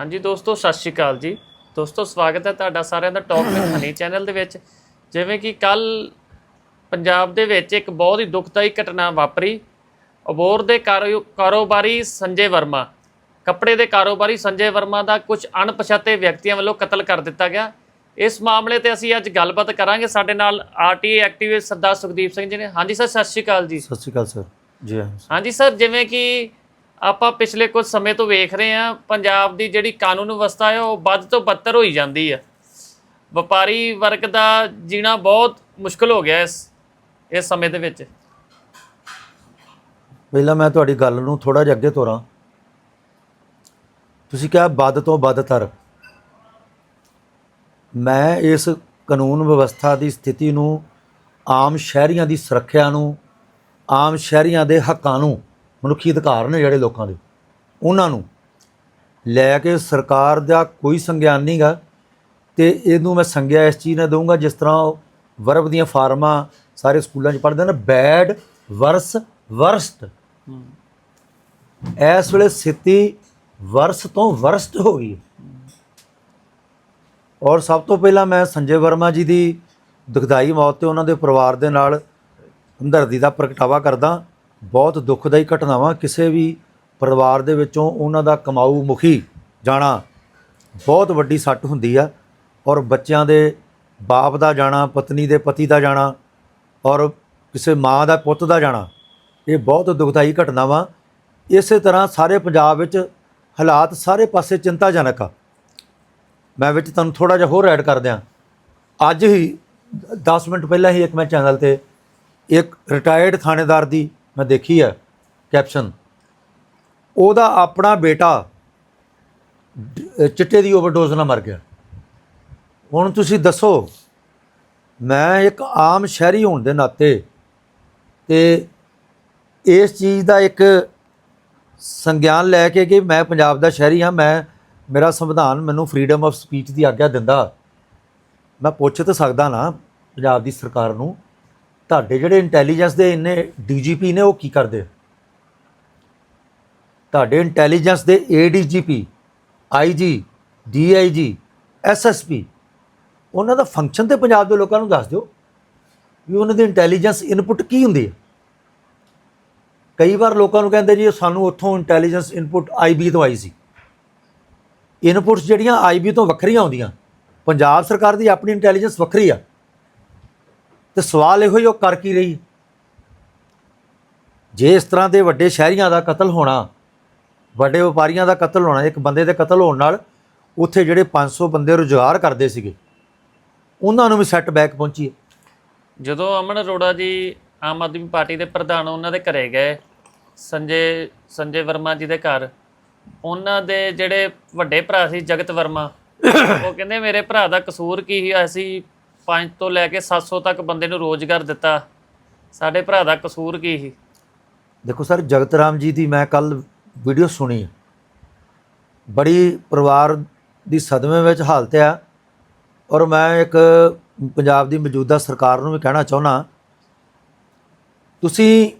ਹਾਂਜੀ ਦੋਸਤੋ ਸਤਿ ਸ਼੍ਰੀ ਅਕਾਲ ਜੀ। ਦੋਸਤੋ ਸਵਾਗਤ ਹੈ ਤੁਹਾਡਾ ਸਾਰਿਆਂ ਦਾ ਟਾਕ ਵਿਦ ਹਨੀ ਚੈਨਲ ਦੇ ਵਿੱਚ। ਜਿਵੇਂ ਕਿ ਕੱਲ ਪੰਜਾਬ ਦੇ ਵਿੱਚ ਇੱਕ ਬਹੁਤ ਹੀ ਦੁਖਦਾਈ ਘਟਨਾ ਵਾਪਰੀ। ਅਬੋਰ ਦੇ ਕਾਰੋ- ਕਾਰੋਬਾਰੀ ਸੰਜੇ ਵਰਮਾ ਕੱਪੜੇ ਦੇ ਕਾਰੋਬਾਰੀ ਸੰਜੇ ਵਰਮਾ ਦਾ ਕੁਝ ਅਣਪਛਾਤੇ ਵਿਅਕਤੀਆਂ ਵੱਲੋਂ ਕਤਲ ਕਰ ਦਿੱਤਾ ਗਿਆ। ਇਸ ਮਾਮਲੇ ਤੇ ਅਸੀਂ ਅੱਜ ਗੱਲਬਾਤ ਕਰਾਂਗੇ। ਸਾਡੇ ਨਾਲ ਆਰਟੀ ਐਕਟਿਵਿਸਟ ਸਰਦਾਰ ਸੁਖਦੀਪ ਸਿੰਘ ਜੀ ਨੇ। ਹਾਂਜੀ ਸਰ ਸਤਿ ਸ਼੍ਰੀ ਅਕਾਲ ਜੀ। ਸਤਿ ਸ਼੍ਰੀ ਅਕਾਲ ਸਰ। ਜੀ ਹਾਂਜੀ ਸਰ ਜਿਵੇਂ ਕਿ ਆਪਾਂ ਪਿਛਲੇ ਕੁਝ ਸਮੇਂ ਤੋਂ ਵੇਖ ਰਹੇ ਹਾਂ, ਪੰਜਾਬ ਦੀ ਜਿਹੜੀ ਕਾਨੂੰਨ ਵਿਵਸਥਾ ਹੈ, ਉਹ ਵੱਧ ਤੋਂ ਬੱਤਰ ਹੋਈ ਜਾਂਦੀ ਹੈ। ਵਪਾਰੀ ਵਰਗ ਦਾ ਜੀਣਾ ਬਹੁਤ ਮੁਸ਼ਕਲ ਹੋ ਗਿਆ ਇਸ ਇਸ ਸਮੇਂ ਦੇ ਵਿੱਚ। ਪਹਿਲਾਂ ਮੈਂ ਤੁਹਾਡੀ ਗੱਲ ਨੂੰ ਥੋੜਾ ਜਿਹਾ ਅੱਗੇ ਤੋਰਾਂ। ਤੁਸੀਂ ਕਿਹਾ ਵੱਧ ਤੋਂ ਵੱਧਤਰ। ਮੈਂ ਇਸ ਕਾਨੂੰਨ ਵਿਵਸਥਾ ਦੀ ਸਥਿਤੀ ਨੂੰ ਆਮ ਸ਼ਹਿਰੀਆਂ ਦੀ ਸੁਰੱਖਿਆ ਨੂੰ, ਆਮ ਸ਼ਹਿਰੀਆਂ ਦੇ ਹੱਕਾਂ ਨੂੰ ਮਨੁੱਖੀ ਅਧਿਕਾਰ ਨੇ ਜਿਹੜੇ ਲੋਕਾਂ ਦੇ। ਉਹਨਾਂ ਨੂੰ ਲੈ ਕੇ ਸਰਕਾਰ ਦਾ ਕੋਈ ਸੰਗਿਆਨ ਨਹੀਂਗਾ ਤੇ ਇਹਨੂੰ ਮੈਂ ਸੰਗਿਆ ਇਸ ਚੀਜ਼ ਨਾਲ ਦਊਂਗਾ, ਜਿਸ ਤਰ੍ਹਾਂ ਉਹ ਵਰਬ ਦੀਆਂ ਫਾਰਮਾਂ ਸਾਰੇ ਸਕੂਲਾਂ 'ਚ ਪੜ੍ਹਦੇ ਨੇ, ਬੈਡ ਵਰਸ ਵਰਸਟ। ਇਸ ਵੇਲੇ ਸਥਿਤੀ ਵਰਸ ਤੋਂ ਵਰਸਟ ਹੋ ਗਈ ਔਰ ਸਭ ਤੋਂ ਪਹਿਲਾਂ ਮੈਂ ਸੰਜੇ ਵਰਮਾ ਜੀ ਦੀ ਦੁਖਦਾਈ ਮੌਤ ਤੇ ਉਹਨਾਂ ਦੇ ਪਰਿਵਾਰ ਦੇ ਨਾਲ ਹਮਦਰਦੀ ਦਾ ਪ੍ਰਗਟਾਵਾ ਕਰਦਾ। ਬਹੁਤ ਦੁੱਖਦਾਈ ਘਟਨਾਵਾਂ ਕਿਸੇ ਵੀ ਪਰਿਵਾਰ ਦੇ ਵਿੱਚੋਂ ਉਹਨਾਂ ਦਾ ਕਮਾਊ ਮੁਖੀ ਜਾਣਾ ਬਹੁਤ ਵੱਡੀ ਸੱਟ ਹੁੰਦੀ ਆ ਔਰ ਬੱਚਿਆਂ ਦੇ ਬਾਪ ਦਾ ਜਾਣਾ, ਪਤਨੀ ਦੇ ਪਤੀ ਦਾ ਜਾਣਾ ਔਰ ਕਿਸੇ ਮਾਂ ਦਾ ਪੁੱਤ ਦਾ ਜਾਣਾ, ਇਹ ਬਹੁਤ ਦੁਖਦਾਈ ਘਟਨਾਵਾਂ। ਇਸੇ ਤਰ੍ਹਾਂ ਸਾਰੇ ਪੰਜਾਬ ਵਿੱਚ ਹਾਲਾਤ ਸਾਰੇ ਪਾਸੇ ਚਿੰਤਾਜਨਕ ਆ। ਮੈਂ ਵਿੱਚ ਤੁਹਾਨੂੰ ਥੋੜਾ ਜਿਹਾ ਹੋਰ ਐਡ ਕਰ ਦਿਆਂ ਅੱਜ ਹੀ 10 ਮਿੰਟ ਪਹਿਲਾਂ ਹੀ ਇੱਕ ਮੈਂ ਚੈਨਲ ਤੇ ਇੱਕ ਰਿਟਾਇਰਡ ਥਾਣੇਦਾਰ ਦੀ ਮੈਂ ਦੇਖੀ ਹੈ ਕੈਪਸ਼ਨ। ਉਹਦਾ ਆਪਣਾ ਬੇਟਾ ਚਿੱਟੇ ਦੀ ਓਵਰਡੋਜ਼ ਨਾਲ ਮਰ ਗਿਆ। ਹੁਣ ਤੁਸੀਂ ਦੱਸੋ, ਮੈਂ ਇੱਕ ਆਮ ਸ਼ਹਿਰੀ ਹੋਣ ਦੇ ਨਾਤੇ ਤੇ ਇਸ ਚੀਜ਼ ਦਾ ਇੱਕ ਸੰਗਿਆਨ ਲੈ ਕੇ ਕਿ ਮੈਂ ਪੰਜਾਬ ਦਾ ਸ਼ਹਿਰੀ ਹਾਂ, ਮੈਂ, ਮੇਰਾ ਸੰਵਿਧਾਨ ਮੈਨੂੰ ਫਰੀडम ਆਫ ਸਪੀਚ ਦੀ ਆਗਿਆ ਦਿੰਦਾ। ਮੈਂ ਪੁੱਛ ਤਾਂ ਸਕਦਾ ਨਾ ਪੰਜਾਬ ਦੀ ਸਰਕਾਰ ਨੂੰ ਤੁਹਾਡੇ ਜਿਹੜੇ ਇੰਟੈਲੀਜੈਂਸ ਦੇ ਇੰਨੇ ਡੀਜੀਪੀ ਨੇ, ਉਹ ਕੀ ਕਰਦੇ? ਤੁਹਾਡੇ ਇੰਟੈਲੀਜੈਂਸ ਦੇ ਏਡੀਜੀਪੀ ਆਈਜੀ ਡੀਆਈਜੀ ਐਸਐਸਪੀ ਉਹਨਾਂ ਦਾ ਫੰਕਸ਼ਨ ਤੇ ਪੰਜਾਬ ਦੇ ਲੋਕਾਂ ਨੂੰ ਦੱਸ ਦਿਓ ਵੀ ਉਹਨਾਂ ਦੀ ਇੰਟੈਲੀਜੈਂਸ ਇਨਪੁਟ ਕੀ ਹੁੰਦੀ ਹੈ। ਕਈ ਵਾਰ ਲੋਕਾਂ ਨੂੰ ਕਹਿੰਦੇ ਜੀ, ਸਾਨੂੰ ਉੱਥੋਂ ਇੰਟੈਲੀਜੈਂਸ ਇਨਪੁਟ ਆਈਬੀ ਤੋਂ ਆਈ ਸੀ। ਇਨਪੁਟਸ ਜਿਹੜੀਆਂ ਆਈਬੀ ਤੋਂ ਵੱਖਰੀਆਂ ਆਉਂਦੀਆਂ, ਪੰਜਾਬ ਸਰਕਾਰ ਦੀ ਆਪਣੀ ਇੰਟੈਲੀਜੈਂਸ ਵੱਖਰੀ ਆ। ਤੇ ਸਵਾਲ ਇਹੋ ਹੀ ਉਹ ਕਰ ਕੀ ਰਹੀ? ਜੇ ਇਸ ਤਰ੍ਹਾਂ ਦੇ ਵੱਡੇ ਸ਼ਹਿਰੀਆਂ ਦਾ ਕਤਲ ਹੋਣਾ, ਵੱਡੇ ਵਪਾਰੀਆਂ ਦਾ ਕਤਲ ਹੋਣਾ, ਇੱਕ ਬੰਦੇ ਦੇ ਕਤਲ ਹੋਣ ਨਾਲ ਉੱਥੇ ਜਿਹੜੇ 500 ਬੰਦੇ ਰੁਜ਼ਗਾਰ ਕਰਦੇ ਸੀਗੇ, ਉਹਨਾਂ ਨੂੰ ਵੀ ਸੈੱਟਬੈਕ ਪਹੁੰਚੀ ਹੈ। ਜਦੋਂ ਅਮਨ ਅਰੋੜਾ ਜੀ ਆਮ ਆਦਮੀ ਪਾਰਟੀ ਦੇ ਪ੍ਰਧਾਨ ਉਹਨਾਂ ਦੇ ਘਰੇ ਗਏ, ਸੰਜੇ ਸੰਜੇ ਵਰਮਾ ਜੀ ਦੇ ਘਰ, ਉਹਨਾਂ ਦੇ ਜਿਹੜੇ ਵੱਡੇ ਭਰਾ ਸੀ ਜਗਤ ਵਰਮਾ, ਉਹ ਕਹਿੰਦੇ ਮੇਰੇ ਭਰਾ ਦਾ ਕਸੂਰ ਕੀ ਸੀ? ਅਸੀਂ 5 ਤੋਂ ਲੈ ਕੇ 700 ਤੱਕ ਬੰਦੇ ਨੂੰ ਰੋਜ਼ਗਾਰ ਦਿੱਤਾ। ਸਾਡੇ ਭਰਾ ਦਾ ਕਸੂਰ ਕੀ ਸੀ? ਦੇਖੋ ਸਰ, ਜਗਤ ਰਾਮ ਜੀ ਦੀ ਮੈਂ ਕੱਲ ਵੀਡੀਓ ਸੁਣੀ। ਬੜੀ ਪਰਿਵਾਰ ਦੀ ਸਦਮੇ ਵਿੱਚ ਹਾਲਤ ਆ ਔਰ ਮੈਂ ਇੱਕ ਪੰਜਾਬ ਦੀ ਮੌਜੂਦਾ ਸਰਕਾਰ ਨੂੰ ਵੀ ਕਹਿਣਾ ਚਾਹੁੰਦਾ। ਤੁਸੀਂ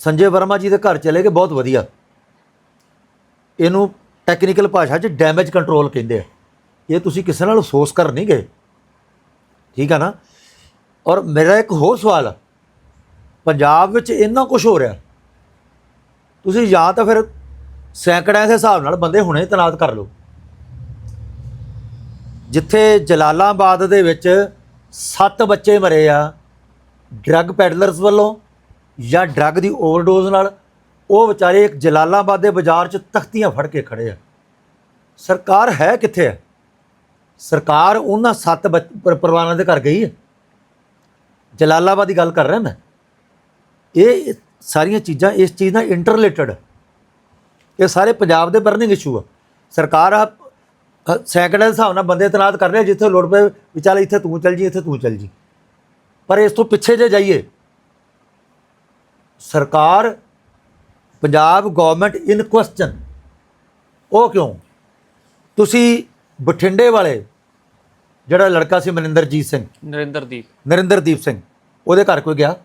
ਸੰਜੇ ਵਰਮਾ ਜੀ ਦੇ ਘਰ ਚਲੇ ਗਏ, ਬਹੁਤ ਵਧੀਆ। ਇਹਨੂੰ ਟੈਕਨੀਕਲ ਭਾਸ਼ਾ 'ਚ ਡੈਮੇਜ ਕੰਟਰੋਲ ਕਹਿੰਦੇ ਆ। ਇਹ ਤੁਸੀਂ ਕਿਸੇ ਨਾਲ ਅਫਸੋਸ ਕਰ ਨਹੀਂ ਗਏ। ਠੀਕ ਆ ਨਾ? ਔਰ ਮੇਰਾ ਇੱਕ ਹੋਰ ਸਵਾਲ ਆ। ਪੰਜਾਬ ਵਿੱਚ ਇੰਨਾ ਕੁਝ ਹੋ ਰਿਹਾ। ਤੁਸੀਂ ਜਾਂ ਤਾਂ ਫਿਰ ਸੈਂਕੜਿਆਂ ਦੇ ਹਿਸਾਬ ਨਾਲ ਬੰਦੇ ਹੁਣੇ ਤੈਨਾਤ ਕਰ ਲਓ। ਜਿੱਥੇ ਜਲਾਲਾਬਾਦ ਦੇ ਵਿੱਚ 7 ਬੱਚੇ ਮਰੇ ਆ ਡਰੱਗ ਪੈਡਲਰਸ ਵੱਲੋਂ ਜਾਂ ਡਰੱਗ ਦੀ ਓਵਰਡੋਜ਼ ਨਾਲ, ਉਹ ਵਿਚਾਰੇ ਇੱਕ ਜਲਾਲਾਬਾਦ ਦੇ ਬਾਜ਼ਾਰ 'ਚ ਤਖਤੀਆਂ ਫੜ ਕੇ ਖੜੇ ਆ। ਸਰਕਾਰ ਹੈ ਕਿੱਥੇ ਹੈ ਸਰਕਾਰ ਉਹਨਾਂ 7 ਪਰਿਵਾਰਾਂ ਦੇ ਘਰ ਗਈ ਹੈ। ਜਲਾਲਾਬਾਦ ਦੀ ਗੱਲ ਕਰ ਰਿਹਾ ਮੈਂ। ਇਹ ਸਾਰੀਆਂ ਚੀਜ਼ਾਂ ਇਸ ਚੀਜ਼ ਨਾਲ ਇੰਟਰਲੇਟਡ ਇਹ ਸਾਰੇ ਪੰਜਾਬ ਦੇ ਬਰਨਿੰਗ ਇਸ਼ੂ ਆ। ਸਰਕਾਰ ਆ ਸੈਂਕੜੇ ਦੇ ਹਿਸਾਬ ਨਾਲ ਬੰਦੇ ਤਨਾਤ ਕਰ ਰਿਹਾ, ਜਿੱਥੇ ਲੋੜ ਪਏ, ਵੀ ਚੱਲ ਇੱਥੇ ਤੂੰ ਚੱਲ ਜੀ, ਇੱਥੇ ਤੂੰ ਚੱਲ ਜੀ। ਪਰ ਇਸ ਤੋਂ ਪਿੱਛੇ ਜੇ ਜਾਈਏ, ਸਰਕਾਰ, ਪੰਜਾਬ ਗਵਰਨਮੈਂਟ ਇਨ ਕੁਐਸਚਨ ਉਹ ਕਿਉਂ? ਤੁਸੀਂ ਬਠਿੰਡੇ ਵਾਲੇ ਜਿਹੜਾ ਲੜਕਾ ਸੀ ਮਨਿੰਦਰਜੀਤ ਸਿੰਘ। ਨਰਿੰਦਰਦੀਪ। ਨਰਿੰਦਰਦੀਪ ਸਿੰਘ। ਉਹਦੇ ਘਰ ਕੋਈ ਗਿਆ?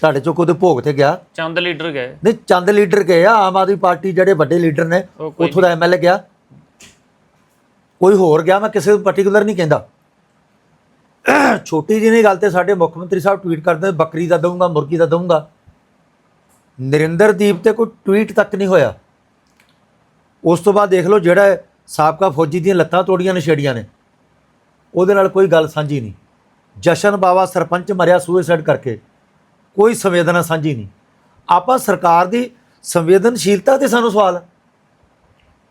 ਤੁਹਾਡੇ ਚੋਂ ਕੋਈ ਭੋਗ ਤੇ ਗਿਆ? ਚੰਦ ਲੀਡਰ ਗਏ। ਨਹੀਂ ਚੰਦ ਲੀਡਰ ਗਏ ਆ ਆਮ ਆਦਮੀ ਪਾਰਟੀ ਜਿਹੜੇ ਵੱਡੇ ਲੀਡਰ ਨੇ ਉਹ ਕੋਈ ਉੱਥੋਂ ਦਾ ਐਮਐਲਏ ਗਿਆ। ਕੋਈ ਹੋਰ ਗਿਆ? ਮੈਂ ਕਿਸੇ ਪਾਰਟਿਕੂਲਰ ਨਹੀਂ ਕਹਿੰਦਾ। ਛੋਟੀ ਜਿਹੀ ਗੱਲ ਤੇ ਸਾਡੇ ਮੁੱਖ ਮੰਤਰੀ ਸਾਹਿਬ ਟਵੀਟ ਕਰਦੇ ਬੱਕਰੀ ਦਾ ਦਊਂਗਾ ਮੁਰਗੀ ਦਾ ਦਊਂਗਾ। ਨਰਿੰਦਰਦੀਪ ਤੇ ਕੋਈ ਟਵੀਟ ਤੱਕ ਨਹੀਂ ਹੋਇਆ। ਉਸ ਤੋਂ ਬਾਅਦ ਦੇਖ ਲਓ ਜਿਹੜਾ ਸਾਬਕਾ ਫੌਜੀ ਦੀਆਂ ਲੱਤਾਂ ਤੋੜੀਆਂ ਨਸ਼ੇੜੀਆਂ ਨੇ। ਉਹਦੇ ਨਾਲ ਕੋਈ ਗੱਲ ਸਾਂਝੀ ਨਹੀਂ। ਜਸ਼ਨ ਬਾਵਾ ਸਰਪੰਚ ਮਰਿਆ ਸੁਸਾਈਡ ਕਰਕੇ। ਕੋਈ ਸੰਵੇਦਨਾ ਸਾਂਝੀ ਨਹੀਂ। ਆਪਾਂ ਸਰਕਾਰ ਦੀ ਸੰਵੇਦਨਸ਼ੀਲਤਾ ਤੇ ਸਾਨੂੰ ਸਵਾਲ ਹੈ।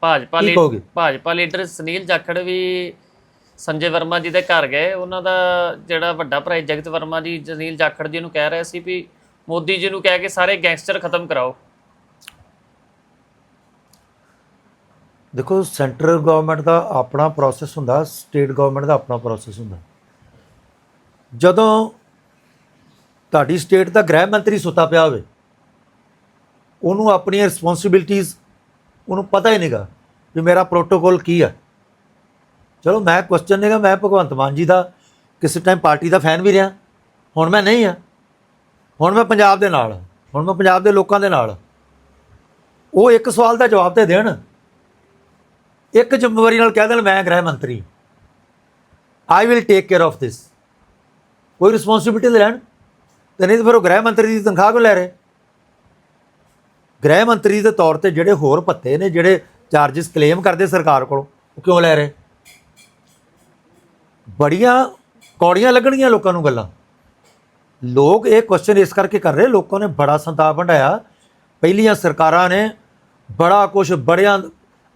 ਭਾਜਪਾ ਕੀ ਲੀਡਰ ਕਹੋਗੇ? ਭਾਜਪਾ ਲੀਡਰ ਸੁਨੀਲ ਜਾਖੜ ਵੀ ਸੰਜੇ ਵਰਮਾ ਜੀ ਦੇ ਘਰ ਗਏ। ਉਹਨਾਂ ਦਾ ਜਿਹੜਾ ਵੱਡਾ ਭਰਾ ਜਗਤ ਵਰਮਾ ਜੀ ਸੁਨੀਲ ਜਾਖੜ ਜੀ ਨੂੰ ਕਹਿ ਰਹੇ ਸੀ ਵੀ ਮੋਦੀ ਜੀ ਨੂੰ ਕਹਿ ਕੇ ਸਾਰੇ ਗੈਂਗਸਟਰ ਖਤਮ ਕਰਾਓ। ਦੇਖੋ ਸੈਂਟਰਲ ਗਵਰਨਮੈਂਟ ਦਾ ਆਪਣਾ ਪ੍ਰੋਸੈਸ ਹੁੰਦਾ ਸਟੇਟ ਗਵਰਨਮੈਂਟ ਦਾ ਆਪਣਾ ਪ੍ਰੋਸੈਸ ਹੁੰਦਾ। ਜਦੋਂ ਤੁਹਾਡੀ ਸਟੇਟ ਦਾ ਗ੍ਰਹਿ ਮੰਤਰੀ ਸੁੱਤਾ ਪਿਆ ਹੋਵੇ, ਉਹਨੂੰ ਆਪਣੀਆਂ ਰਿਸਪੌਂਸਿਬਿਲਟੀਆਂ ਉਹਨੂੰ ਪਤਾ ਹੀ ਨਹੀਂਗਾ ਵੀ ਮੇਰਾ ਪ੍ਰੋਟੋਕੋਲ ਕੀ ਹੈ ਚਲੋ, ਮੈਂ ਕੁਐਸਚਨ ਨਹੀਂਗਾ, ਮੈਂ ਭਗਵੰਤ ਮਾਨ ਜੀ ਦਾ, ਕਿਸੇ ਟਾਈਮ ਪਾਰਟੀ ਦਾ ਫੈਨ ਵੀ ਰਿਹਾ। ਹੁਣ ਮੈਂ ਨਹੀਂ ਆ। ਹੁਣ ਮੈਂ ਪੰਜਾਬ ਦੇ ਨਾਲ ਹੁਣ ਮੈਂ ਪੰਜਾਬ ਦੇ ਲੋਕਾਂ ਦੇ ਨਾਲ ਉਹ ਇੱਕ ਸਵਾਲ ਦਾ ਜਵਾਬ ਤੇ ਦੇਣ। ਇੱਕ ਜ਼ਿੰਮੇਵਾਰੀ ਨਾਲ ਕਹਿ ਦੇਣ, ਮੈਂ ਗ੍ਰਹਿ ਮੰਤਰੀ I will take care of this ਕੋਈ ਰਿਸਪੌਂਸਿਬਿਲਟੀ ਲੈਣ। ਤੇ ਨਹੀਂ ਤਾਂ ਫਿਰ ਉਹ ਗ੍ਰਹਿ ਮੰਤਰੀ ਦੀ ਤਨਖਾਹ ਕਿਉਂ ਲੈ ਰਹੇ? ਗ੍ਰਹਿ ਮੰਤਰੀ ਦੇ ਤੌਰ ਤੇ ਜਿਹੜੇ ਹੋਰ ਭੱਤੇ ਨੇ, ਜਿਹੜੇ ਚਾਰजेस ਕਲੇਮ ਕਰਦੇ ਸਰਕਾਰ ਕੋਲੋਂ, ਉਹ ਕਿਉਂ ਲੈ ਰਹੇ? ਬੜੀਆਂ ਕੌੜੀਆਂ ਲੱਗਣਗੀਆਂ ਲੋਕਾਂ ਨੂੰ ਗੱਲਾਂ। ਲੋਕ ਇਹ ਕੁਐਸਚਨ ਇਸ ਕਰਕੇ ਕਰ ਰਹੇ, ਲੋਕਾਂ ਨੇ ਬੜਾ ਸੰਤਾਪ ਹੰਡਾਇਆ ਪਹਿਲੀਆਂ ਸਰਕਾਰਾਂ ਨੇ ਬੜਾ ਕੁਝ ਬੜਿਆਂ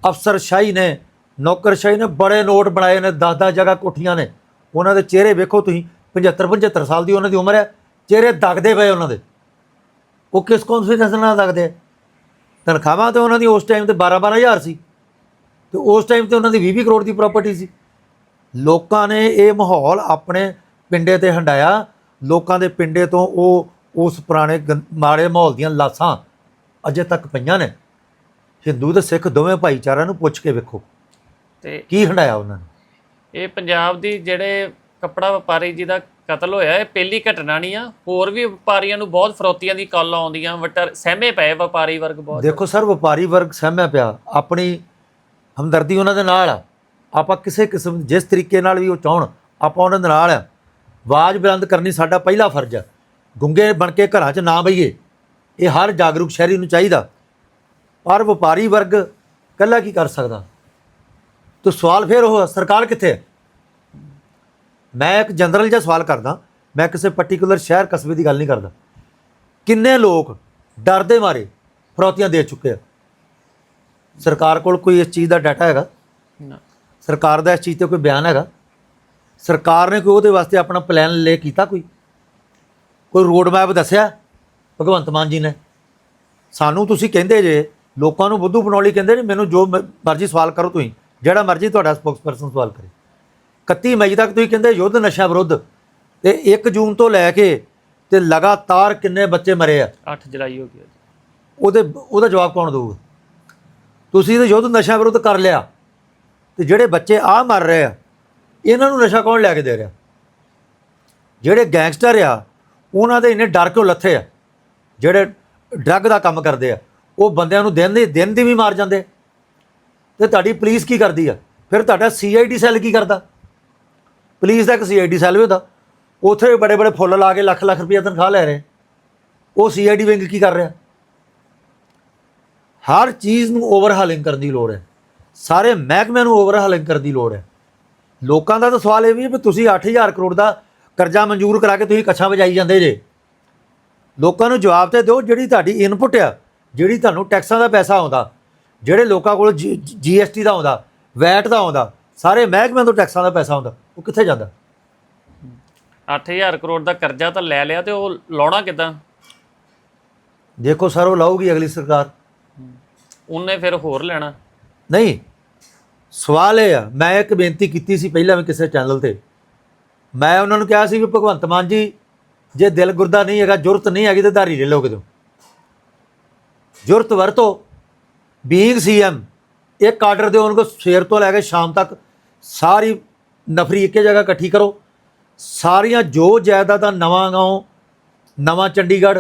ਅਫਸਰਸ਼ਾਹੀ ਨੇ, ਨੌਕਰਸ਼ਾਹੀ ਨੇ ਬੜੇ ਨੋਟ ਬਣਾਏ ਨੇ 10-10 ਜਗ੍ਹਾ ਕੋਠੀਆਂ ਨੇ। ਉਹਨਾਂ ਦੇ ਚਿਹਰੇ ਵੇਖੋ ਤੁਸੀਂ 75-75 ਸਾਲ ਦੀ ਉਹਨਾਂ ਦੀ ਉਮਰ ਹੈ, ਚਿਹਰੇ ਦਗਦੇ ਪਏ ਉਹਨਾਂ ਦੇ। ਉਹ ਕਿਸ ਕੌਨਫੀਡੈਂਸ ਨਾਲ ਦਗਦੇ ਆ? ਤਨਖਾਹਾਂ ਤੇ ਉਹਨਾਂ ਦੀ ਉਸ ਟਾਈਮ ਤੇ 12-12000 ਸੀ। ਤੇ ਉਸ ਟਾਈਮ ਤੇ ਉਹਨਾਂ ਦੀ 20-20 ਕਰੋੜ ਦੀ ਪ੍ਰਾਪਰਟੀ ਸੀ। ਲੋਕਾਂ ਨੇ ਇਹ ਮਾਹੌਲ ਆਪਣੇ ਪਿੰਡੇ ਤੇ ਹੰਡਾਇਆ। ਲੋਕਾਂ ਦੇ ਪਿੰਡੇ ਤੋਂ ਉਹ ਉਸ ਪੁਰਾਣੇ ਗੰ- ਮਾੜੇ ਮਾਹੌਲ ਦੀਆਂ ਲਾਸਾਂ ਅਜੇ ਤੱਕ ਪਈਆਂ ਨੇ। ਹਿੰਦੂ ਤੇ ਸਿੱਖ ਦੋਵੇਂ ਭਾਈਚਾਰਿਆਂ ਨੂੰ ਪੁੱਛ ਕੇ ਵੇਖੋ। ਤੇ ਕੀ ਹੰਡਾਇਆ ਉਹਨਾਂ ਨੇ? ਇਹ ਪੰਜਾਬ ਦੀ ਜਿਹੜੇ ਕੱਪੜਾ ਵਪਾਰੀ ਜੀ ਦਾ ਕਤਲ ਹੋਇਆ ਇਹ ਪਹਿਲੀ ਘਟਨਾ ਨਹੀਂ ਆ। ਹੋਰ ਵੀ ਵਪਾਰੀਆਂ ਨੂੰ ਬਹੁਤ ਫਰੋਤੀਆਂ ਦੀ ਕਾਲਾਂ ਆਉਂਦੀਆਂ ਵਟਰ ਸਹਿਮੇ ਪਏ ਵਪਾਰੀ ਵਰਗ ਬਹੁਤ। ਦੇਖੋ ਸਰ ਵਪਾਰੀ ਵਰਗ ਸਹਿਮਿਆ ਪਿਆ। ਆਪਣੀ ਹਮਦਰਦੀ ਉਹਨਾਂ ਦੇ ਨਾਲ ਆ। ਆਪਾਂ ਕਿਸੇ ਕਿਸਮ ਜਿਸ ਤਰੀਕੇ ਨਾਲ ਵੀ ਉਹ ਚਾਹਣ ਆਪਾਂ ਉਹਨਾਂ ਦੇ ਨਾਲ ਆ। ਆਵਾਜ਼ ਬੁਲੰਦ ਕਰਨੀ ਸਾਡਾ ਪਹਿਲਾ ਫਰਜ਼ ਆ। ਗੁੰਗੇ ਬਣ ਕੇ ਘਰਾਂ 'ਚ ਨਾ ਬਈਏ। ਇਹ ਹਰ ਜਾਗਰੂਕ ਸ਼ਹਿਰੀ ਨੂੰ ਚਾਹੀਦਾ। ਪਰ ਵਪਾਰੀ ਵਰਗ ਇਕੱਲਾ ਕੀ ਕਰ ਸਕਦਾ? ਤੋ ਸਵਾਲ ਫੇਰ ਉਹ ਸਰਕਾਰ ਕਿੱਥੇ ਹੈ? ਮੈਂ ਇੱਕ ਜਨਰਲ ਜਿਹਾ ਸਵਾਲ ਕਰਦਾ ਮੈਂ ਕਿਸੇ ਪਾਰਟਿਕੂਲਰ ਸ਼ਹਿਰ ਕਸਬੇ ਦੀ ਗੱਲ ਨਹੀਂ ਕਰਦਾ। ਕਿੰਨੇ ਲੋਕ ਡਰ ਦੇ ਮਾਰੇ ਫਰੌਤੀਆਂ ਦੇ ਚੁੱਕੇ ਆ? ਸਰਕਾਰ ਕੋਲ ਕੋਈ ਇਸ ਚੀਜ਼ ਦਾ ਡਾਟਾ ਹੈਗਾ? ਨਾ। ਸਰਕਾਰ ਦਾ ਇਸ ਚੀਜ਼ ਤੇ ਕੋਈ ਬਿਆਨ ਹੈਗਾ? ਸਰਕਾਰ ਨੇ ਕੋਈ ਉਹਦੇ ਵਾਸਤੇ ਆਪਣਾ ਪਲਾਨ ਲੈ ਕੀਤਾ ਕੋਈ? ਕੋਈ ਰੋਡ ਮੈਪ ਦੱਸਿਆ? ਭਗਵੰਤ ਮਾਨ ਜੀ ਨੇ? ਸਾਨੂੰ ਤੁਸੀਂ ਕਹਿੰਦੇ ਜੇ ਲੋਕਾਂ ਨੂੰ ਬੁੱਧੂ ਬਣਾਉਣ ਲਈ ਕਹਿੰਦੇ ਨੇ ਮੈਨੂੰ ਜੋ ਮਰਜ਼ੀ ਸਵਾਲ ਕਰੋ ਤੁਸੀਂ ਜਿਹੜਾ ਮਰਜ਼ੀ ਤੁਹਾਡਾ ਸਪੋਕਸਪਰਸਨ ਸਵਾਲ ਕਰੇ। 31 ਮਈ ਤੱਕ ਤੁਸੀਂ ਕਹਿੰਦੇ ਯੁੱਧ ਨਸ਼ਾ ਵਿਰੁੱਧ ਤੇ 1 ਜੂਨ ਤੋਂ ਲੈ ਕੇ ਤੇ ਲਗਾਤਾਰ ਕਿੰਨੇ ਬੱਚੇ ਮਰੇ ਆ? 8 ਜੁਲਾਈ ਹੋ ਗਿਆ। ਉਹਦੇ ਉਹਦਾ ਜਵਾਬ ਕੌਣ ਦੇਊਗਾ? ਤੁਸੀਂ ਤੇ ਯੁੱਧ ਨਸ਼ਾ ਵਿਰੁੱਧ ਕਰ ਲਿਆ ਤੇ ਜਿਹੜੇ ਬੱਚੇ ਆ ਮਰ ਰਹੇ ਆ ਇਹਨਾਂ ਨੂੰ ਨਸ਼ਾ ਕੌਣ ਲੈ ਕੇ ਦੇ ਰਿਹਾ? ਜਿਹੜੇ ਗੈਂਗਸਟਰ ਆ ਉਹਨਾਂ ਦੇ ਇੰਨੇ ਡਰ ਕਿਉਂ ਲੱਥੇ ਆ? ਜਿਹੜੇ ਡਰੱਗ ਦਾ ਕੰਮ ਕਰਦੇ ਆ ਉਹ ਬੰਦਿਆਂ ਨੂੰ ਦਿਨ ਦੇ ਦਿਨ ਦੀ ਵੀ ਮਾਰ ਜਾਂਦੇ। ਤੇ ਤੁਹਾਡੀ ਪੁਲਿਸ ਕੀ ਕਰਦੀ ਆ? ਫਿਰ ਤੁਹਾਡਾ ਸੀਆਈਡੀ ਸੈੱਲ ਕੀ ਕਰਦਾ? ਪੁਲਿਸ ਦਾ ਇੱਕ ਸੀਆਈਡੀ ਸੈੱਲ ਵੀ ਹੁੰਦਾ। ਉੱਥੇ ਬੜੇ ਬੜੇ ਫੁੱਲ ਲਾ ਕੇ ਲੱਖ ਲੱਖ ਰੁਪਏ ਤਨਖਾਹ ਲੈ ਰਹੇ। ਉਹ ਸੀਆਈਡੀ ਵਿੰਗ ਕੀ ਕਰ ਰਿਹਾ? ਹਰ ਚੀਜ਼ ਨੂੰ ਓਵਰਹਾਲਿੰਗ ਕਰਨ ਦੀ ਲੋੜ ਹੈ। ਸਾਰੇ ਮਹਿਕਮਿਆਂ ਨੂੰ ਓਵਰਹਾਲਿੰਗ ਕਰਨ ਦੀ ਲੋੜ ਹੈ। ਲੋਕਾਂ ਦਾ ਤਾਂ ਸਵਾਲ ਇਹ ਵੀ ਹੈ ਵੀ ਤੁਸੀਂ 8000 ਕਰੋੜ ਦਾ ਕਰਜ਼ਾ ਮਨਜ਼ੂਰ ਕਰਾ ਕੇ ਤੁਸੀਂ ਕੱਛਾਂ ਵਜਾਈ ਜਾਂਦੇ ਜੇ। ਲੋਕਾਂ ਨੂੰ ਜਵਾਬ ਤੇ ਦਿਓ ਜਿਹੜੀ ਤੁਹਾਡੀ ਇਨਪੁਟ ਆ। ਜਿਹੜੀ ਤੁਹਾਨੂੰ ਟੈਕਸਾਂ ਦਾ ਪੈਸਾ ਆਉਂਦਾ ਜਿਹੜੇ ਲੋਕਾਂ ਕੋਲ ਜੀਐਸਟੀ ਦਾ ਆਉਂਦਾ ਵੈਟ ਦਾ ਆਉਂਦਾ ਸਾਰੇ ਮਹਿਕਮਿਆਂ ਤੋਂ ਟੈਕਸਾਂ ਦਾ ਪੈਸਾ ਆਉਂਦਾ ਉਹ ਕਿੱਥੇ ਜਾਂਦਾ? 8000 ਕਰੋੜ ਦਾ ਕਰਜ਼ਾ ਤਾਂ ਲੈ ਲਿਆ ਤੇ ਉਹ ਲਾਉਣਾ ਕਿਦਾਂ? ਦੇਖੋ ਸਰ ਉਹ ਲਾਊਗੀ ਅਗਲੀ ਸਰਕਾਰ। ਉਹਨੇ ਫਿਰ ਹੋਰ ਲੈਣਾ। ਨਹੀਂ ਸਵਾਲ ਇਹ ਆ ਮੈਂ ਇੱਕ ਬੇਨਤੀ ਕੀਤੀ ਸੀ ਪਹਿਲਾਂ ਵੀ ਕਿਸੇ ਚੈਨਲ ਤੇ। ਮੈਂ ਉਹਨਾਂ ਨੂੰ ਕਿਹਾ ਸੀ ਵੀ ਭਗਵੰਤ ਮਾਨ ਜੀ ਜੇ ਦਿਲ ਗੁਰਦਾ ਨਹੀਂ ਹੈਗਾ ਜੁਰਤ ਨਹੀਂ ਹੈਗੀ ਤੇ ਧਾਰੀ ਲੈ ਲਓ ਕਿਤੋਂ। ਜੁਰਤ ਵਰਤੋ। ਬੀਇੰਗ ਸੀਐਮ ਇੱਕ ਆਰਡਰ ਦਿਓ, ਉਹਨਾਂ ਕੋ ਸਵੇਰ ਤੋਂ ਲੈ ਕੇ ਸ਼ਾਮ ਤੱਕ ਸਾਰੀ ਨਫਰੀ ਇੱਕੇ ਜਗ੍ਹਾ ਇਕੱਠੀ ਕਰੋ। ਸਾਰੀਆਂ ਜੋ ਜਾਇਦਾਦਾਂ ਨਵਾਂ ਗਾਉਂ, ਨਵਾਂ ਚੰਡੀਗੜ੍ਹ,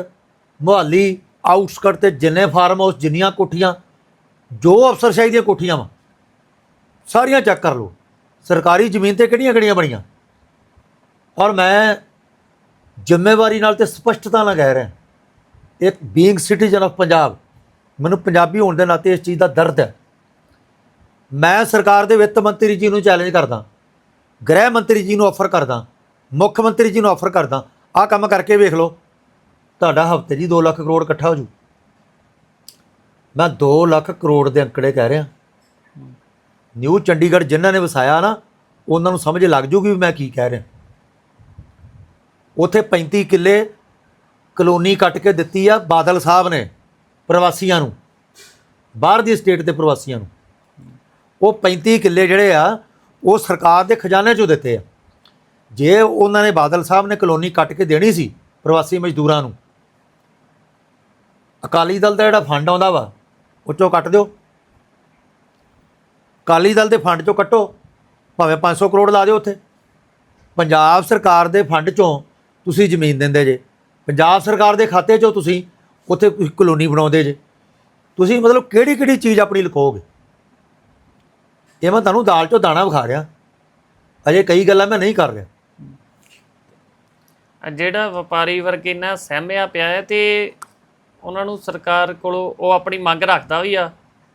ਮੁਹਾਲੀ, ਆਊਟਸਕਟ ਤੇ ਜਿੰਨੇ ਫਾਰਮ ਹਾਊਸ, ਜਿੰਨੀਆਂ ਕੋਠੀਆਂ, ਜੋ ਅਫਸਰਸ਼ਾਹੀ ਦੀਆਂ ਕੋਠੀਆਂ ਵਾ, ਸਾਰੀਆਂ ਚੈੱਕ ਕਰ ਲਓ। ਸਰਕਾਰੀ ਜ਼ਮੀਨ ਤੇ ਕਿਹੜੀਆਂ ਕਿਹੜੀਆਂ ਬਣੀਆਂ? ਔਰ ਮੈਂ ਜ਼ਿੰਮੇਵਾਰੀ ਨਾਲ ਤੇ ਸਪਸ਼ਟਤਾ ਨਾਲ ਕਹਿ ਰਿਹਾ। ਇੱਕ ਬੀਇੰਗ ਸਿਟੀਜ਼ਨ ਆਫ ਪੰਜਾਬ ਮੈਨੂੰ ਪੰਜਾਬੀ ਹੋਣ ਦੇ ਨਾਤੇ ਇਸ ਚੀਜ਼ ਦਾ ਦਰਦ ਹੈ। ਮੈਂ ਸਰਕਾਰ ਦੇ ਵਿੱਤ ਮੰਤਰੀ ਜੀ ਨੂੰ ਚੈਲੰਜ ਕਰਦਾ, ਗ੍ਰਹਿ ਮੰਤਰੀ ਜੀ ਨੂੰ ਆਫਰ ਕਰਦਾ, ਮੁੱਖ ਮੰਤਰੀ ਜੀ ਨੂੰ ਆਫਰ ਕਰਦਾ, ਆਹ ਕੰਮ ਕਰਕੇ ਵੇਖ ਲਓ, ਤੁਹਾਡਾ ਹਫ਼ਤੇ ਜੀ 2 ਲੱਖ ਕਰੋੜ ਇਕੱਠਾ ਹੋ ਜੂ। ਮੈਂ 2 ਲੱਖ ਕਰੋੜ ਦੇ ਅੰਕੜੇ ਕਹਿ ਰਿਹਾ। ਨਿਊ ਚੰਡੀਗੜ੍ਹ ਜਿਨ੍ਹਾਂ ਨੇ ਵਸਾਇਆ ਨਾ, ਉਹਨਾਂ ਨੂੰ ਸਮਝ ਲੱਗ ਜੂਗੀ ਵੀ ਮੈਂ ਕੀ ਕਹਿ ਰਿਹਾ। ਉੱਥੇ 35 ਕਿੱਲੇ ਕਲੋਨੀ ਕੱਟ ਕੇ ਦਿੱਤੀ ਆ, ਬਾਦਲ ਸਾਹਿਬ ਨੇ। ਪ੍ਰਵਾਸੀਆਂ ਨੂੰ, ਬਾਹਰ ਦੀ ਸਟੇਟ ਦੇ ਪ੍ਰਵਾਸੀਆਂ ਨੂੰ। ਉਹ 35 ਕਿੱਲੇ ਜਿਹੜੇ ਆ, ਉਹ ਸਰਕਾਰ ਦੇ ਖਜ਼ਾਨੇ ਚੋਂ ਦਿੱਤੇ ਆ। ਜੇ ਉਹਨਾਂ ਨੇ ਬਾਦਲ ਸਾਹਿਬ ਨੇ ਕਲੋਨੀ ਕੱਟ ਕੇ ਦੇਣੀ ਸੀ ਪ੍ਰਵਾਸੀ ਮਜ਼ਦੂਰਾਂ ਨੂੰ, ਅਕਾਲੀ ਦਲ ਦਾ ਜਿਹੜਾ ਫੰਡ ਆਉਂਦਾ ਵਾ ਉਹ ਚੋਂ ਕੱਟ ਦਿਓ। ਅਕਾਲੀ ਦਲ ਦੇ ਫੰਡ ਚੋਂ ਕੱਟੋ, ਭਾਵੇਂ 500 ਕਰੋੜ ਲਾ ਦਿਓ ਉੱਥੇ। ਪੰਜਾਬ ਸਰਕਾਰ ਦੇ ਫੰਡ ਚੋਂ ਤੁਸੀਂ ਜ਼ਮੀਨ ਦਿੰਦੇ ਜੇ। ਪੰਜਾਬ ਸਰਕਾਰ ਦੇ ਖਾਤੇ ਚੋਂ ਤੁਸੀਂ ਉੱਥੇ ਕੋਈ ਕਲੋਨੀ ਬਣਾਉਂਦੇ ਜੇ। ਤੁਸੀਂ ਮਤਲਬ ਕਿਹੜੀ ਕਿਹੜੀ ਚੀਜ਼ ਆਪਣੀ ਲਿਖੋਗੇ? ਇਹ ਮੈਂ ਤੁਹਾਨੂੰ ਦਾਲ ਚੋਂ ਦਾਣਾ ਵਿਖਾ ਰਿਹਾ। ਅਜੇ ਕਈ ਗੱਲਾਂ ਮੈਂ ਨਹੀਂ ਕਰ ਰਿਹਾ। ਜਿਹੜਾ ਵਪਾਰੀ ਵਰਗ ਇੰਨਾ ਸਹਿਮਿਆ ਪਿਆ ਹੈ ਤੇ ਉਹਨਾਂ ਨੂੰ ਸਰਕਾਰ ਕੋਲੋਂ ਉਹ ਆਪਣੀ ਮੰਗ ਰੱਖਦਾ ਵੀ ਆ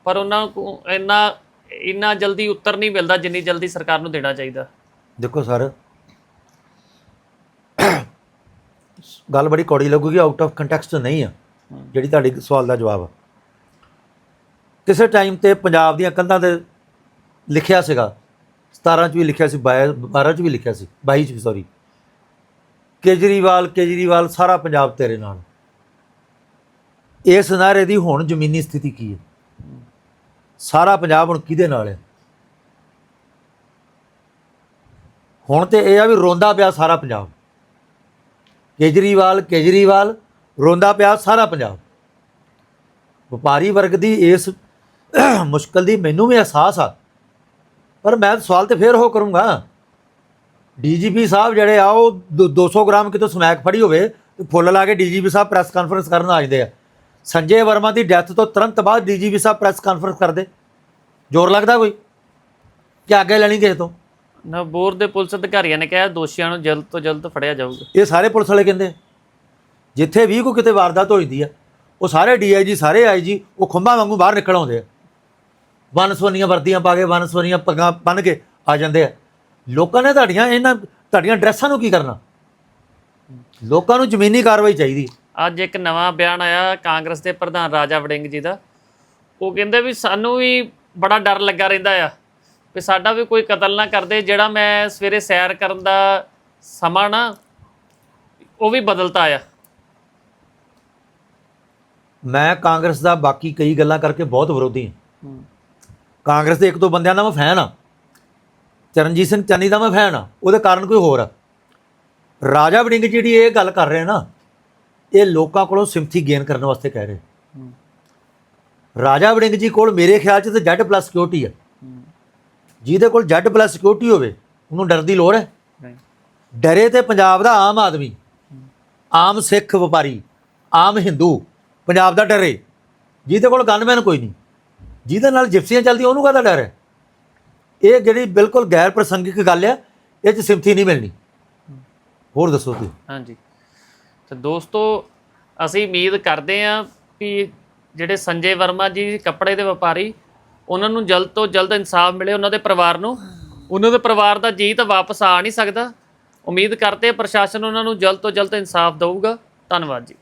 ਪਰ ਉਹਨਾਂ ਨੂੰ ਇੰਨਾ ਇੰਨਾ ਜਲਦੀ ਉੱਤਰ ਨਹੀਂ ਮਿਲਦਾ ਜਿੰਨੀ ਜਲਦੀ ਸਰਕਾਰ ਨੂੰ ਦੇਣਾ ਚਾਹੀਦਾ। ਦੇਖੋ ਸਰ ਗੱਲ ਬੜੀ ਕੌੜੀ ਲੱਗੂਗੀ ਆਊਟ ਆਫ ਕੰਟੈਕਸਟ ਨਹੀਂ ਆ। ਜਿਹੜੀ ਤੁਹਾਡੀ ਸਵਾਲ ਦਾ ਜਵਾਬ ਆ। ਕਿਸੇ ਟਾਈਮ ਤੇ ਪੰਜਾਬ ਦੀਆਂ ਕੰਧਾਂ ਤੇ ਲਿਖਿਆ ਸੀਗਾ 17 ਚ ਵੀ ਲਿਖਿਆ ਸੀ 12 ਚ ਵੀ ਲਿਖਿਆ ਸੀ 22 ਚ ਵੀ ਸੌਰੀ ਕੇਜਰੀਵਾਲ ਕੇਜਰੀਵਾਲ, ਸਾਰਾ ਪੰਜਾਬ ਤੇਰੇ ਨਾਲ। ਇਸ ਨਾਰੇ ਦੀ ਹੁਣ ਜ਼ਮੀਨੀ ਸਥਿਤੀ ਕੀ ਹੈ? ਸਾਰਾ ਪੰਜਾਬ ਹੁਣ ਕਿਹਦੇ ਨਾਲ ਹੈ? ਹੁਣ ਤੇ ਇਹ ਆ ਵੀ ਰੋਂਦਾ ਪਿਆ ਸਾਰਾ ਪੰਜਾਬ। ਕੇਜਰੀਵਾਲ ਕੇਜਰੀਵਾਲ ਰੋਂਦਾ ਪਿਆ ਸਾਰਾ ਪੰਜਾਬ। ਵਪਾਰੀ ਵਰਗ ਦੀ ਇਸ ਮੁਸ਼ਕਲ ਦੀ ਮੈਨੂੰ ਵੀ ਅਹਿਸਾਸ ਆ। ਪਰ ਮੈਂ ਸਵਾਲ ਤੇ ਫੇਰ ਉਹ ਕਰੂੰਗਾ। ਡੀਜੀਪੀ ਸਾਹਿਬ ਜਿਹੜੇ ਆ ਉਹ ਦੋ- 200 ਗ੍ਰਾਮ ਕਿਤੋਂ ਸਮੈਕ ਫੜੀ ਹੋਵੇ ਫੁੱਲ ਲਾ ਕੇ ਡੀਜੀਪੀ ਸਾਹਿਬ ਪ੍ਰੈਸ ਕਾਨਫਰੰਸ ਕਰਨ ਆ ਜਾਂਦੇ ਆ। ਸੰਜੇ ਵਰਮਾ ਦੀ ਡੈਥ ਤੋਂ ਤੁਰੰਤ ਬਾਅਦ ਡੀਜੀਪੀ ਸਾਹਿਬ ਪ੍ਰੈਸ ਕਾਨਫਰੰਸ ਕਰਦੇ। ਜ਼ੋਰ ਲੱਗਦਾ ਕੋਈ? ਕਿ ਅੱਗੇ ਲੈਣੀ ਕਿਸੇ ਤੋਂ? ਨਵਬੋਰ ਦੇ ਪੁਲਿਸ ਅਧਿਕਾਰੀਆਂ ਨੇ ਕਿਹਾ ਦੋਸ਼ੀਆਂ ਨੂੰ ਜਲਦ ਤੋਂ ਜਲਦ ਫੜਿਆ ਜਾਊਗਾ। ਇਹ ਸਾਰੇ ਪੁਲਿਸ ਵਾਲੇ ਕਹਿੰਦੇ ਜਿੱਥੇ ਵੀ ਕੋਈ ਕਿਤੇ ਵਾਰਦਾਤ ਹੋ ਆ, ਉਹ ਸਾਰੇ ਡੀਆਈਜੀ ਸਾਰੇ ਆਈਜੀ ਉਹ ਖੰਭਾਂ ਵਾਂਗੂ ਬਾਹਰ ਨਿਕਲ ਆਉਂਦੇ ਆ। ਵਨਸਵਨੀਆਂ ਵਰਦੀਆਂ ਪਾ ਕੇ, ਵਨਸਵਨੀਆਂ ਪੱਗਾਂ ਬੰਨ ਕੇ ਆ ਜਾਂਦੇ ਆ। ਲੋਕਾਂ ਨੇ ਤੁਹਾਡੀਆਂ ਇਹਨਾਂ, ਤੁਹਾਡੀਆਂ ਡਰੈਸਾਂ ਨੂੰ ਕੀ ਕਰਨਾ? ਲੋਕਾਂ ਨੂੰ ਜ਼ਮੀਨੀ ਕਾਰਵਾਈ ਚਾਹੀਦੀ ਅੱਜ ਇੱਕ ਨਵਾਂ ਬਿਆਨ ਆਇਆ ਕਾਂਗਰਸ ਦੇ ਪ੍ਰਧਾਨ ਰਾਜਾ ਵੜਿੰਗ ਜੀ ਦਾ। ਉਹ ਕਹਿੰਦੇ ਵੀ ਸਾਨੂੰ ਵੀ ਬੜਾ ਡਰ ਲੱਗਾ ਰਹਿੰਦਾ ਆ ਵੀ ਸਾਡਾ ਵੀ ਕੋਈ ਕਤਲ ਨਾ ਕਰਦੇ, ਜਿਹੜਾ ਮੈਂ ਸਵੇਰੇ ਸੈਰ ਕਰਨ ਦਾ ਸਮਾਂ ਨਾ, ਉਹ ਵੀ ਬਦਲਤਾ ਆ। ਮੈਂ ਕਾਂਗਰਸ ਦਾ ਬਾਕੀ ਕਈ ਗੱਲਾਂ ਕਰਕੇ ਬਹੁਤ ਵਿਰੋਧੀ ਹਾਂ। ਕਾਂਗਰਸ ਦੇ ਇੱਕ ਦੋ ਬੰਦਿਆਂ ਦਾ ਮੈਂ ਫੈਨ ਆ ਚਰਨਜੀਤ ਸਿੰਘ ਚੰਨੀ ਦਾ ਮੈਂ ਫੈਨ ਆ ਉਹਦੇ ਕਾਰਨ ਕੋਈ ਹੋਰ ਆ। ਰਾਜਾ ਵੜਿੰਗ ਜਿਹੜੀ ਇਹ ਗੱਲ ਕਰ ਰਹੇ ਨਾ ਇਹ ਲੋਕਾਂ ਕੋਲੋਂ ਸਿੰਪਥੀ ਗੇਨ ਕਰਨ ਵਾਸਤੇ ਕਹਿ ਰਹੇ। ਰਾਜਾ ਵੜਿੰਗ ਜੀ ਕੋਲ ਮੇਰੇ ਖਿਆਲ 'ਚ ਤਾਂ ਜੈਡ ਪਲੱਸ ਸਿਕਿਉਰਿਟੀ ਆ। ਜਿਹਦੇ ਕੋਲ ਜੈਡ ਪਲੱਸ ਸਿਕਿਉਰਿਟੀ ਹੋਵੇ ਉਹਨੂੰ ਡਰ ਦੀ ਲੋੜ ਹੈ। ਡਰੇ ਤੇ ਪੰਜਾਬ ਦਾ ਆਮ ਆਦਮੀ ਆਮ ਸਿੱਖ ਵਪਾਰੀ ਆਮ ਹਿੰਦੂ ਪੰਜਾਬ ਦਾ ਡਰੇ ਜਿਹਦੇ ਕੋਲ ਗਨਮੈਨ ਕੋਈ ਨਹੀਂ। ਜਿਹਦੇ ਨਾਲ ਜਿਪਸੀਆਂ ਚੱਲਦੀਆਂ, ਉਹਨੂੰ ਕਾਹਦਾ ਡਰ ਹੈ ਇਹ ਜਿਹੜੀ ਬਿਲਕੁਲ ਗੈਰ ਪ੍ਰਸੰਗਿਕ ਗੱਲ ਹੈ ਇਹ 'ਚ ਸਿੰਪਥੀ ਨਹੀਂ ਮਿਲਣੀ। ਹੋਰ ਦੱਸੋ ਤੁਸੀਂ। ਹਾਂਜੀ। ਤੇ ਦੋਸਤੋ, ਅਸੀਂ ਉਮੀਦ ਕਰਦੇ ਹਾਂ ਵੀ ਜਿਹੜੇ ਸੰਜੇ ਵਰਮਾ ਜੀ ਕੱਪੜੇ ਦੇ ਵਪਾਰੀ, ਉਹਨਾਂ ਨੂੰ ਜਲਦ ਤੋਂ ਜਲਦ ਇਨਸਾਫ ਮਿਲੇ ਉਹਨਾਂ ਦੇ ਪਰਿਵਾਰ ਨੂੰ। ਉਹਨਾਂ ਦੇ ਪਰਿਵਾਰ ਦਾ ਜੀ ਤਾਂ ਵਾਪਸ ਆ ਨਹੀਂ ਸਕਦਾ। ਉਮੀਦ ਕਰਦੇ ਪ੍ਰਸ਼ਾਸਨ ਉਹਨਾਂ ਨੂੰ ਜਲਦ ਤੋਂ ਜਲਦ ਇਨਸਾਫ ਦੇਊਗਾ। ਧੰਨਵਾਦ ਜੀ।